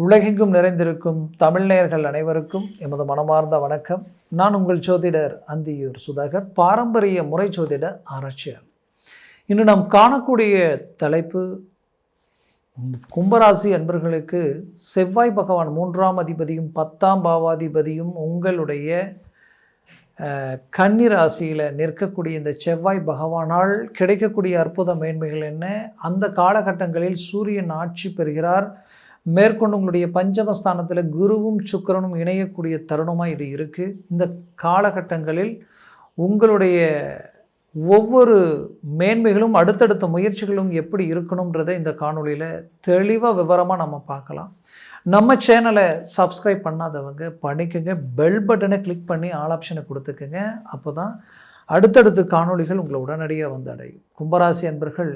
உலகெங்கும் நிறைந்திருக்கும் தமிழ்நேயர்கள் அனைவருக்கும் எமது மனமார்ந்த வணக்கம். நான் உங்கள் ஜோதிடர் அந்தியூர் சுதாகர் பாரம்பரிய முறை ஜோதிட ஆராய்ச்சியாளர். இன்று நாம் காணக்கூடிய தலைப்பு கும்பராசி அன்பர்களுக்கு செவ்வாய் பகவான் மூன்றாம் அதிபதியும் பத்தாம் பாவாதிபதியும் உங்களுடைய அஹ், கன்னி ராசியில் நிற்கக்கூடிய இந்த செவ்வாய் பகவானால் கிடைக்கக்கூடிய அற்புத மேன்மைகள் என்ன? அந்த காலகட்டங்களில் சூரியன் ஆட்சி பெறுகிறார். மேற்கொண்டு உங்களுடைய பஞ்சமஸ்தானத்தில் குருவும் சுக்கரனும் இணையக்கூடிய தருணமாக இது இருக்குது இந்த காலகட்டங்களில் உங்களுடைய ஒவ்வொரு மேன்மைகளும் அடுத்தடுத்த முயற்சிகளும் எப்படி இருக்கணுன்றதை இந்த காணொலியில் தெளிவாக விவரமாக நம்ம பார்க்கலாம். நம்ம சேனலை சப்ஸ்கிரைப் பண்ணாதவங்க பண்ணிக்கோங்க. பெல் பட்டனை கிளிக் பண்ணி ஆல் ஆப்ஷனை கொடுத்துக்கோங்க. அப்போ தான் அடுத்தடுத்து காணொளிகள் உங்களை உடனடியாக வந்து அடையும். கும்பராசி அன்பர்கள்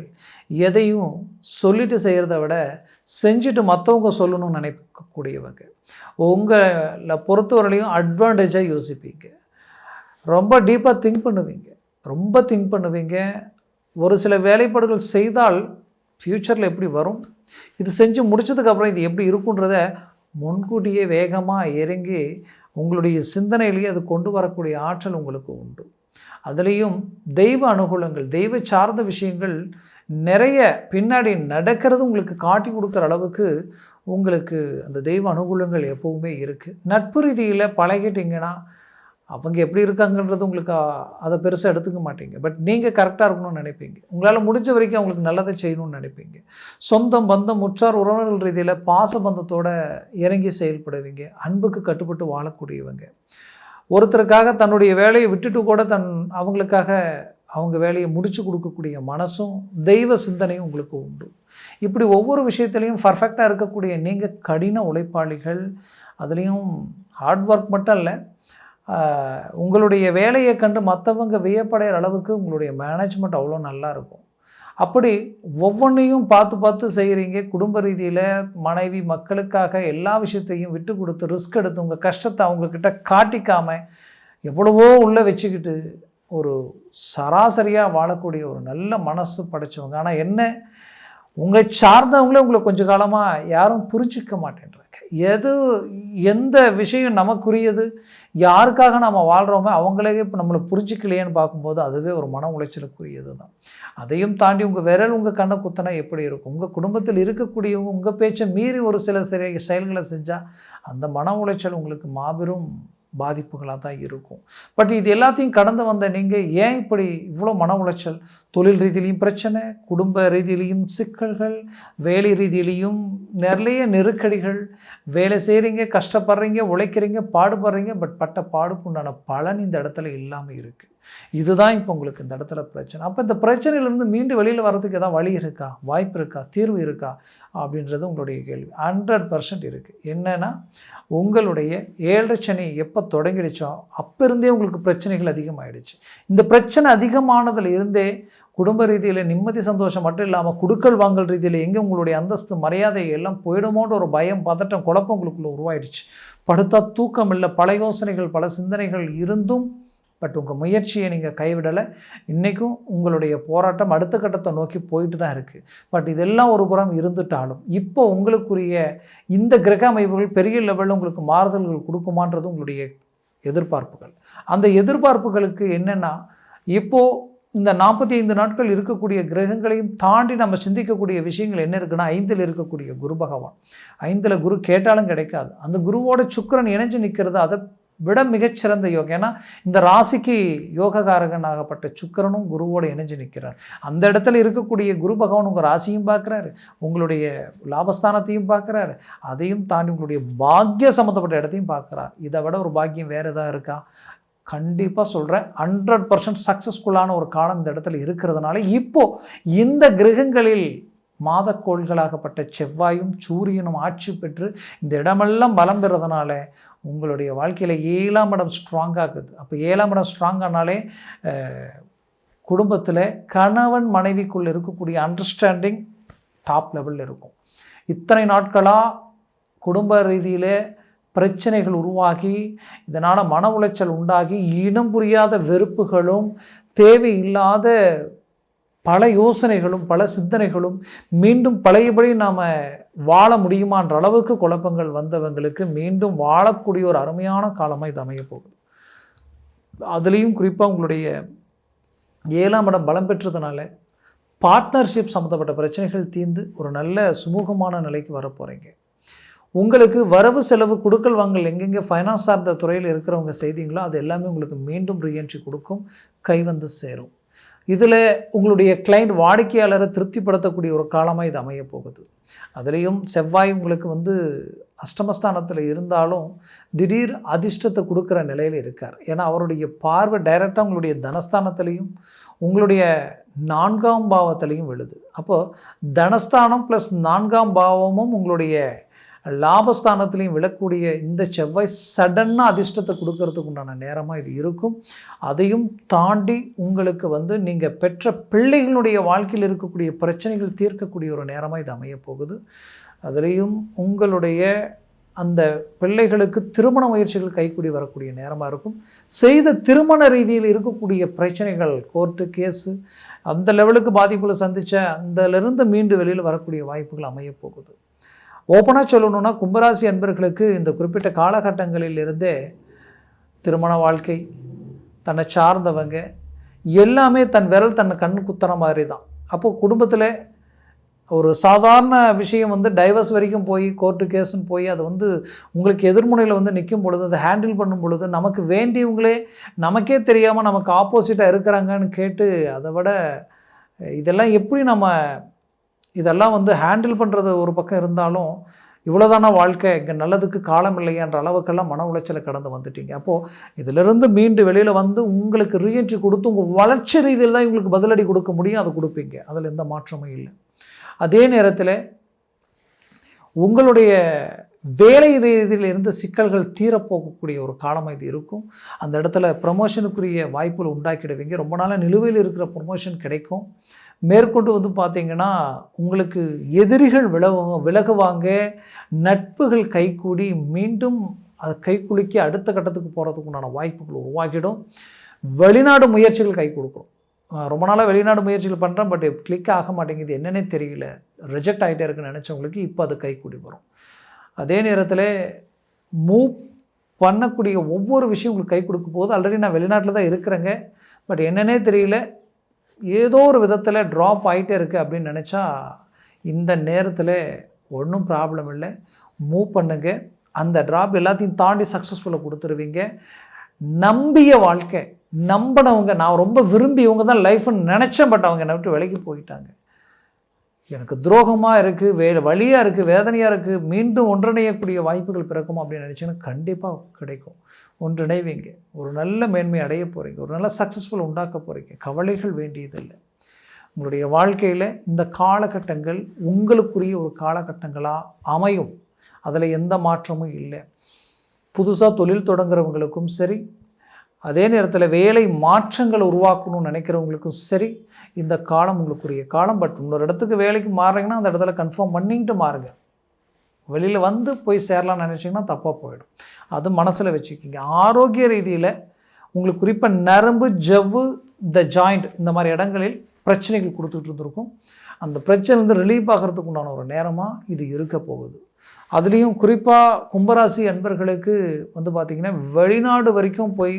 எதையும் சொல்லிட்டு செய்கிறத விட செஞ்சுட்டு மற்றவங்க சொல்லணும்னு நினைக்கக்கூடியவங்க. உங்களை பொறுத்தவரையிலையும் அட்வான்டேஜாக யோசிப்பீங்க. ரொம்ப டீப்பாக திங்க் பண்ணுவீங்க. ரொம்ப திங்க் பண்ணுவீங்க. ஒரு சில வேலைப்பாடுகள் செய்தால் ஃப்யூச்சரில் எப்படி வரும்? இது செஞ்சு முடிச்சதுக்கப்புறம் இது எப்படி இருக்குன்றத முன்கூட்டியே வேகமாக இறங்கி உங்களுடைய சிந்தனையிலேயே அது கொண்டு வரக்கூடிய ஆற்றல் உங்களுக்கு உண்டு. அதுலேயும் தெய்வ அனுகூலங்கள் தெய்வ சார்ந்த விஷயங்கள் நிறைய பின்னாடி நடக்கிறது உங்களுக்கு காட்டி கொடுக்குற அளவுக்கு உங்களுக்கு அந்த தெய்வ அனுகூலங்கள் எப்போவுமே இருக்குது நட்பு ரீதியில் பழகிட்டீங்கன்னா அவங்க எப்படி இருக்காங்கன்றது உங்களுக்கு அதை பெருசாக எடுத்துக்க மாட்டீங்க. பட் நீங்கள் கரெக்டாக இருக்கணும்னு நினைப்பீங்க. உங்களால் முடிஞ்ச வரைக்கும் அவங்களுக்கு நல்லதை செய்யணும்னு நினைப்பீங்க. சொந்தம் பந்தம் உற்றார் உறவினர்கள் ரீதியில் பாசபந்தத்தோட இறங்கி செயல்படுவீங்க. அன்புக்கு கட்டுப்பட்டு வாழக்கூடியவங்க. ஒருத்தருக்காக தன்னுடைய வேலையை விட்டுட்டு கூட தன் அவங்களுக்காக அவங்க வேலையை முடிச்சு கொடுக்கக்கூடிய மனசும் தெய்வ சிந்தனையும் உங்களுக்கு உண்டு. இப்படி ஒவ்வொரு விஷயத்துலையும் பர்ஃபெக்டாக இருக்கக்கூடிய நீங்கள் கடின உழைப்பாளிகள் அதுலேயும் ஹார்ட் ஒர்க் மட்டும் இல்லை உங்களுடைய வேலையை கண்டு மற்றவங்க வியப்படைகிற அளவுக்கு உங்களுடைய மேனேஜ்மெண்ட் அவ்வளோ நல்லா இருக்கும். அப்படி ஒவ்வொன்றையும் பார்த்து பார்த்து செய்கிறீங்க குடும்ப ரீதியில் மனைவி மக்களுக்காக எல்லா விஷயத்தையும் விட்டு கொடுத்து ரிஸ்க் எடுத்து உங்கள் கஷ்டத்தை அவங்கக்கிட்ட காட்டிக்காமல் எவ்வளவோ உள்ளே வச்சுக்கிட்டு ஒரு சராசரியாக வாழக்கூடிய ஒரு நல்ல மனசு படைச்சவங்க. ஆனால் என்ன? உங்களை சார்ந்தவங்களே உங்களை கொஞ்ச காலமாக யாரும் புரிஞ்சிக்க மாட்டேன்றாங்க. எது எந்த விஷயம் நமக்குரியது? யாருக்காக நம்ம வாழ்கிறோமோ அவங்களே இப்போ நம்மளை புரிஞ்சிக்கலையேன்னு பார்க்கும்போது அதுவே ஒரு மன உளைச்சலுக்குரியது தான் அதையும் தாண்டி உங்கள் விரல் உங்கள் கண்ணை குத்தினா எப்படி இருக்கும்? உங்கள் குடும்பத்தில் இருக்கக்கூடியவங்க உங்கள் பேச்சை மீறி ஒரு சில சில செயல்களை செஞ்சால் அந்த மன உளைச்சல் உங்களுக்கு மாபெரும் பாதிப்புகளாக தான் இருக்கும். பட் இது எல்லாத்தையும் கடந்து வந்த நீங்கள் ஏன் இப்படி இவ்வளோ மன உளைச்சல்? தொழில் ரீதியிலையும் பிரச்சனை குடும்ப ரீதியிலையும் சிக்கல்கள் வேலை ரீதியிலையும் நிறைய நெருக்கடிகள். வேலை செய்கிறீங்க கஷ்டப்படுறீங்க உழைக்கிறீங்க பாடுபடுறீங்க பட் பட்ட பாடுக்குண்டான பலன் இந்த இடத்துல இல்லாமல் இருக்குது இதுதான் இப்போ உங்களுக்கு இந்த இடத்துல பிரச்சனை. அப்போ இந்த பிரச்சனையிலேருந்து மீண்டு வெளியில் வர்றதுக்கு ஏதாவது வழி இருக்கா? வாய்ப்பு இருக்கா? தீர்வு இருக்கா? அப்படின்றது உங்களுடைய கேள்வி. ஹண்ட்ரட் பர்சன்ட் இருக்குது என்னென்னா உங்களுடைய ஏழரை சனி எப்போ தொடங்கிடுச்சோ அப்போ இருந்தே உங்களுக்கு பிரச்சனைகள் அதிகமாகிடுச்சு இந்த பிரச்சனை அதிகமானதுல இருந்தே குடும்ப ரீதியில் நிம்மதி சந்தோஷம் மட்டும் இல்லாமல் குடுக்கல் வாங்கல் ரீதியில் எங்கே உங்களுடைய அந்தஸ்து மரியாதை எல்லாம் போயிடுமோன்ற ஒரு பயம் பதட்டம் குழப்பம் உங்களுக்குள்ளே உருவாயிடுச்சு. படுத்தா தூக்கம் இல்லை பல யோசனைகள் பல சிந்தனைகள் இருந்தும் பட் உங்கள் முயற்சியை நீங்கள் கைவிடலை. இன்றைக்கும் உங்களுடைய போராட்டம் அடுத்த கட்டத்தை நோக்கி போயிட்டு தான் இருக்குது பட் இதெல்லாம் ஒரு புறம் இருந்துட்டாலும் இப்போ உங்களுக்குரிய இந்த கிரக அமைப்புகள் பெரிய லெவலில் உங்களுக்கு மாறுதல்கள் கொடுக்குமான்றது உங்களுடைய எதிர்பார்ப்புகள். அந்த எதிர்பார்ப்புகளுக்கு என்னென்னா இப்போது இந்த நாற்பத்தி ஐந்து நாட்கள் இருக்கக்கூடிய கிரகங்களையும் தாண்டி நம்ம சிந்திக்கக்கூடிய விஷயங்கள் என்ன இருக்குன்னா ஐந்தில் இருக்கக்கூடிய குரு பகவான். ஐந்தில் குரு கேட்டாலும் கிடைக்காது. அந்த குருவோட சுக்கரன் இணைஞ்சு நிற்கிறது அதை விட மிகச்சிறந்த யோகம். ஏன்னா இந்த ராசிக்கு யோககாரகன் ஆகப்பட்ட சுக்கிரனும் குருவோடு இணைஞ்சு நிற்கிறார் அந்த இடத்துல இருக்கக்கூடிய குரு பகவான் உங்கள் ராசியும் பார்க்குறாரு. உங்களுடைய லாபஸ்தானத்தையும் பார்க்குறாரு. அதையும் தாண்டி உங்களுடைய பாக்கிய சம்மந்தப்பட்ட இடத்தையும் பார்க்குறார். இதை விட ஒரு பாக்கியம் வேறு எதாவது இருக்கா? கண்டிப்பாக சொல்கிறேன் ஹண்ட்ரட் பர்சன்ட் சக்ஸஸ்ஃபுல்லான ஒரு காலம் இந்த இடத்துல இருக்கிறதுனால இப்போது இந்த கிரகங்களில் மாதக்கோள்களாகப்பட்ட செவ்வாயும் சூரியனும் ஆட்சி பெற்று இந்த இடமெல்லாம் பலம் பெறதுனால உங்களுடைய வாழ்க்கையில் ஏழாம் இடம் ஸ்ட்ராங்காகுது அப்போ ஏழாம் இடம் ஸ்ட்ராங் ஆனாலே குடும்பத்தில் கணவன் மனைவிக்குள் இருக்கக்கூடிய அண்டர்ஸ்டாண்டிங் டாப் லெவலில் இருக்கும். இத்தனை நாட்களாக குடும்ப ரீதியில் பிரச்சனைகள் உருவாகி இதனால் மன உளைச்சல் உண்டாகி இனம் புரியாத வெறுப்புகளும் தேவையில்லாத பல யோசனைகளும் பல சிந்தனைகளும் மீண்டும் பழையபடி நாம் வாழ முடியுமான்ற அளவுக்கு குழப்பங்கள் வந்தவங்களுக்கு மீண்டும் வாழக்கூடிய ஒரு அருமையான காலமாக இது அமைய போகுது. அதுலேயும் குறிப்பாக உங்களுடைய ஏழாம் இடம் பலம் பெற்றதுனால பார்ட்னர்ஷிப் சம்மந்தப்பட்ட பிரச்சனைகள் தீர்ந்து ஒரு நல்ல சுமூகமான நிலைக்கு வரப்போகிறீங்க உங்களுக்கு வரவு செலவு கொடுக்கல் வாங்கல் எங்கெங்கே ஃபைனான்ஸ் சார்ந்த துறையில் இருக்கிறவங்க செய்தீங்களோ அது எல்லாமே உங்களுக்கு மீண்டும் ரீஎன்ட்ரி கொடுக்கும் கை வந்து சேரும். இதில் உங்களுடைய கிளைண்ட் வாடிக்கையாளரை திருப்திப்படுத்தக்கூடிய ஒரு காலமாக இது அமைய போகுது. அதுலேயும் செவ்வாய் உங்களுக்கு வந்து அஷ்டமஸ்தானத்தில் இருந்தாலும் திடீர் அதிர்ஷ்டத்தை கொடுக்குற நிலையில் இருக்கார். ஏன்னா அவருடைய பார்வை டைரெக்டாக உங்களுடைய தனஸ்தானத்திலையும் உங்களுடைய நான்காம் பாவத்திலையும் விழுது. அப்போது தனஸ்தானம் ப்ளஸ் நான்காம் பாவமும் உங்களுடைய லாபஸ்தானத்துலேயும் விழக்கூடிய இந்த செவ்வாய் சடன்னாக அதிர்ஷ்டத்தை கொடுக்கறதுக்கு உண்டான நேரமாக இது இருக்கும். அதையும் தாண்டி உங்களுக்கு வந்து நீங்கள் பெற்ற பிள்ளைகளுடைய வாழ்க்கையில் இருக்கக்கூடிய பிரச்சனைகள் தீர்க்கக்கூடிய ஒரு நேரமாக இது அமையப்போகுது அதுலேயும் உங்களுடைய அந்த பிள்ளைகளுக்கு திருமண முயற்சிகள் கைக்கூடி வரக்கூடிய நேரமாக இருக்கும். செய்த திருமண ரீதியில் இருக்கக்கூடிய பிரச்சனைகள் கோர்ட்டு கேஸு அந்த லெவலுக்கு பாதிப்புகளை சந்தித்த அந்தலேருந்து மீண்டு வெளியில் வரக்கூடிய வாய்ப்புகள் அமையப்போகுது ஓப்பனாக சொல்லணுன்னா கும்பராசி அன்பர்களுக்கு இந்த குறிப்பிட்ட காலகட்டங்களில் இருந்தே திருமண வாழ்க்கை தன்னை சார்ந்தவங்க எல்லாமே தன் விரல் தன்னை கண் குத்துற மாதிரி தான் அப்போது குடும்பத்தில் ஒரு சாதாரண விஷயம் வந்து டைவர்ஸ் வரைக்கும் போய் கோர்ட்டு கேஸுன்னு போய் அது வந்து உங்களுக்கு எதிர்முனையில் வந்து நிற்கும் பொழுது அதை ஹேண்டில் பண்ணும் பொழுது நமக்கு வேண்டியவங்களே நமக்கே தெரியாமல் நமக்கு ஆப்போசிட்டாக இருக்கிறாங்கன்னு கேட்டு அதை விட இதெல்லாம் எப்படி நம்ம இதெல்லாம் வந்து ஹேண்டில் பண்ணுறது ஒரு பக்கம் இருந்தாலும் இவ்வளோதான வாழ்க்கை? இங்கே நல்லதுக்கு காலம் இல்லையன்ற அளவுக்கெல்லாம் மன உளைச்சலை கடந்து வந்துட்டீங்க. அப்போது இதிலிருந்து மீண்டு வெளியில் வந்து உங்களுக்கு ரீஎன்ட்ரி கொடுத்து உங்கள் வளர்ச்சி ரீதியில் தான் இவங்களுக்கு பதிலடி கொடுக்க முடியும் அதை கொடுப்பீங்க. அதில் எந்த மாற்றமும் இல்லை. அதே நேரத்தில் உங்களுடைய வேலை ரீதியில் இருந்து சிக்கல்கள் தீரப்போகக்கூடிய ஒரு காலமாக இது இருக்கும். அந்த இடத்துல ப்ரமோஷனுக்குரிய வாய்ப்புகள் உண்டாக்கிடுவீங்க. ரொம்ப நாளாக நிலுவையில் இருக்கிற ப்ரொமோஷன் கிடைக்கும். மேற்கொண்டு வந்து பார்த்திங்கன்னா உங்களுக்கு எதிரிகள் விலகு விலகுவாங்க. நட்புகள் கைகூடி மீண்டும் அது கைக்குலுக்கி அடுத்த கட்டத்துக்கு போகிறதுக்கு உண்டான வாய்ப்புகள் உருவாக்கிடும் வெளிநாடு முயற்சிகள் கை கொடுக்கும். ரொம்ப நாளாக வெளிநாடு முயற்சிகள் பண்ணுறேன் பட் கிளிக் ஆக மாட்டேங்குது. என்னன்னே தெரியல. ரிஜெக்ட் ஆகிட்டே இருக்குன்னு நினச்சவங்களுக்கு இப்போ அது கைக்கூடி வரும். அதே நேரத்தில் மூவ் பண்ணக்கூடிய ஒவ்வொரு விஷயம் உங்களுக்கு கை கொடுக்கும் போது ஆல்ரெடி நான் வெளிநாட்டில் தான் இருக்கிறேங்க. பட் என்னன்னே தெரியல. ஏதோ ஒரு விதத்தில் ட்ராப் ஆகிட்டே இருக்குது அப்படின்னு நினச்சா இந்த நேரத்தில் ஒன்றும் ப்ராப்ளம் இல்லை. மூவ் பண்ணுங்க. அந்த ட்ராப் எல்லாத்தையும் தாண்டி சக்ஸஸ்ஃபுல்லாக கொடுத்துருவீங்க. நம்பிய வாழ்க்கை. நம்பினவங்க நான் ரொம்ப விரும்பி இவங்க தான் லைஃப்னு நினச்சேன் பட் அவங்க என்னை விட்டு விலைக்கு போயிட்டாங்க. எனக்கு துரோகமாக இருக்குது வே வழியாக இருக்குது வேதனையாக இருக்குது மீண்டும் ஒன்றிணையக்கூடிய வாய்ப்புகள் பிறக்கும் அப்படின்னு நினச்சிங்கன்னா கண்டிப்பாக கிடைக்கும். ஒன்றிணைவீங்க. ஒரு நல்ல மேன்மை அடைய போகிறீங்க ஒரு நல்ல சக்ஸஸ்ஃபுல் உண்டாக்க போகிறீங்க கவலைகள் வேண்டியதில்லை. உங்களுடைய வாழ்க்கையில் இந்த காலகட்டங்கள் உங்களுக்குரிய ஒரு காலகட்டங்களாக அமையும். அதில் எந்த மாற்றமும் இல்லை. புதுசாக தொழில் தொடங்குறவங்களுக்கும் சரி அதே நேரத்தில் வேலை மாற்றங்கள் உருவாக்கணும்னு நினைக்கிறவங்களுக்கும் சரி இந்த காலம் உங்களுக்குரிய காலம். பட் இன்னொரு இடத்துக்கு வேலைக்கு மாறுறீங்கன்னா அந்த இடத்துல கன்ஃபார்ம் பண்ணிக்கிட்டு மாறுங்க. வெளியில் வந்து போய் சேரலாம்னு நினச்சிங்கன்னா தப்பாக போயிடும். அது மனசில் வச்சுக்கிங்க. ஆரோக்கிய ரீதியில் உங்களுக்கு குறிப்பாக நரம்பு ஜவ்வு இந்த ஜாயிண்ட் இந்த மாதிரி இடங்களில் பிரச்சனைகள் கொடுத்துட்டு இருந்திருக்கும். அந்த பிரச்சனை வந்து ஆகிறதுக்கு உண்டான ஒரு நேரமாக இது இருக்க போகுது. அதுலேயும் குறிப்பாக கும்பராசி அன்பர்களுக்கு வந்து பார்த்திங்கன்னா வெளிநாடு வரைக்கும் போய்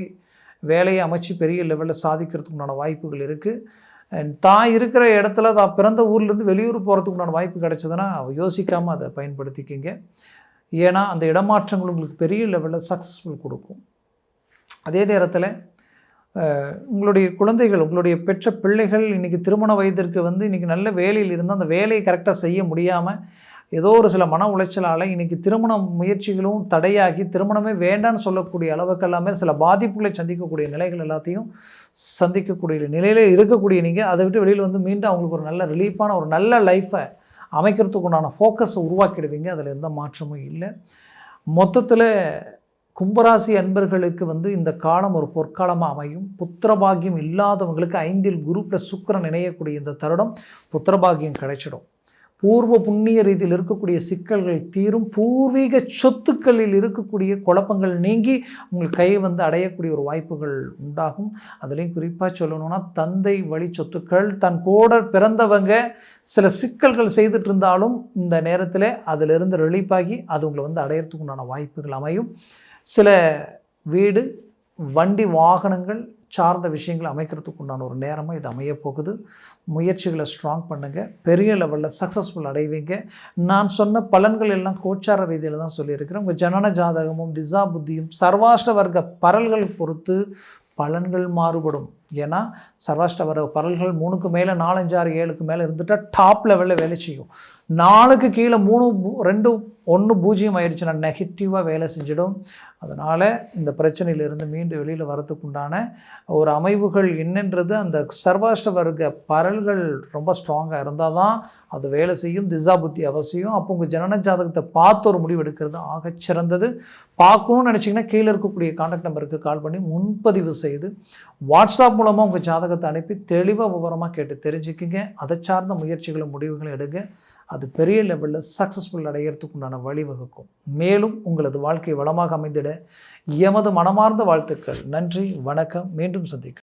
வேலையை அமைச்சு பெரிய லெவலில் சாதிக்கிறதுக்கு உண்டான வாய்ப்புகள் இருக்குது தான் இருக்கிற இடத்துல தான் பிறந்த ஊர்லேருந்து வெளியூர் போகிறதுக்கு உண்டான வாய்ப்பு கிடைச்சதுன்னா யோசிக்காமல் அதை பயன்படுத்திக்கிங்க. ஏன்னா அந்த இடமாற்றங்கள் உங்களுக்கு பெரிய லெவலில் சக்ஸஸ்ஃபுல் கொடுக்கும். அதே நேரத்தில் உங்களுடைய குழந்தைகள் உங்களுடைய பெற்ற பிள்ளைகள் இன்றைக்கி திருமண வயதிற்கு வந்து இன்றைக்கி நல்ல வேலையில் இருந்து அந்த வேலையை கரெக்டாக செய்ய முடியாமல் ஏதோ ஒரு சில மன உளைச்சலால் இன்றைக்கி திருமண முயற்சிகளும் தடையாகி திருமணமே வேண்டான்னு சொல்லக்கூடிய அளவுக்கு எல்லாமே சில பாதிப்புகளை சந்திக்கக்கூடிய நிலைகள் எல்லாத்தையும் சந்திக்கக்கூடிய நிலையில் இருக்கக்கூடிய நீங்கள் அதை விட்டு வெளியில் வந்து மீண்டும் அவங்களுக்கு ஒரு நல்ல ரிலீஃபான ஒரு நல்ல லைஃப்பை அமைக்கிறதுக்கு உண்டான ஃபோக்கஸை உருவாக்கிடுவீங்க. அதில் எந்த மாற்றமும் இல்லை. மொத்தத்தில் கும்பராசி அன்பர்களுக்கு வந்து இந்த காலம் ஒரு பொற்காலமாக அமையும். புத்திரபாகியம் இல்லாதவங்களுக்கு ஐந்தில் குரு ப்ளஸ் சுக்கரன் இணையக்கூடிய இந்த தருடம் புத்திரபாகியம் கிடைச்சிடும். பூர்வ புண்ணிய ரீதியில் இருக்கக்கூடிய சிக்கல்கள் தீரும் பூர்வீக சொத்துக்களில் இருக்கக்கூடிய குழப்பங்கள் நீங்கி உங்கள் கை வந்து அடையக்கூடிய ஒரு வாய்ப்புகள் உண்டாகும். அதுலேயும் குறிப்பாக சொல்லணும்னா தந்தை வழி சொத்துக்கள் தன் கூட பிறந்தவங்க சில சிக்கல்கள் செய்துட்டு இருந்தாலும் இந்த நேரத்தில் அதிலிருந்து ரிலீஃபாகி அது உங்களை வந்து அடையிறதுக்கு உண்டான வாய்ப்புகள் அமையும். சில வீடு வண்டி வாகனங்கள் சார்ந்த விஷயங்களை அமைக்கிறதுக்கு உண்டான ஒரு நேரமாக இது அமைய போகுது. முயற்சிகளை ஸ்ட்ராங் பண்ணுங்கள் பெரிய லெவலில் சக்ஸஸ்ஃபுல் அடைவீங்க. நான் சொன்ன பலன்கள் எல்லாம் கோச்சார ரீதியில் தான் சொல்லியிருக்கிறேன். உங்கள் ஜனன ஜாதகமும் திசா புத்தியும் சர்வாஷ்ட வர்க்க பரல்கள் பொறுத்து பலன்கள் மாறுபடும். ஏன்னா சர்வாஷ்ட வர பரல்கள் மூணுக்கு மேலே நாலஞ்சு ஆறு ஏழுக்கு மேலே இருந்துட்டால் டாப் லெவலில் வேலை செய்யும். நாலுக்கு கீழே மூணு ரெண்டு ஒன்று பூஜ்ஜியம் ஆயிடுச்சுன்னா நெகட்டிவாக வேலை செஞ்சிடும். அதனால் இந்த பிரச்சனையிலிருந்து மீண்டும் வெளியில் வரதுக்கு உண்டான ஒரு அமைவுகள் என்னன்றது அந்த சர்வாஷ்ட வர்க்க பரல்கள் ரொம்ப ஸ்ட்ராங்காக இருந்தால் தான் அது வேலை செய்யும். திசா புத்தி அவசியம். அப்போ உங்கள் ஜனன ஜாதகத்தை பார்த்து ஒரு முடிவு எடுக்கிறது ஆக சிறந்தது பார்க்கணும்னு நினச்சிங்கன்னா கீழே இருக்கக்கூடிய கான்டாக்ட் நம்பருக்கு கால் பண்ணி முன்பதிவு செய்து வாட்ஸ்அப் மூலமாக உங்கள் ஜாதகத்தை அனுப்பி தெளிவாக விவரமாக கேட்டு தெரிஞ்சுக்கிங்க. அதை சார்ந்த முயற்சிகளும் முடிவுகளும் எடுங்க. அது பெரிய லெவலில் சக்ஸஸ்ஃபுல் அடையிறதுக்கு உண்டான வழிவகுக்கும். மேலும் உங்களது வாழ்க்கை வளமாக அமைந்திட எமது மனமார்ந்த வாழ்த்துக்கள். நன்றி வணக்கம். மீண்டும் சந்திக்க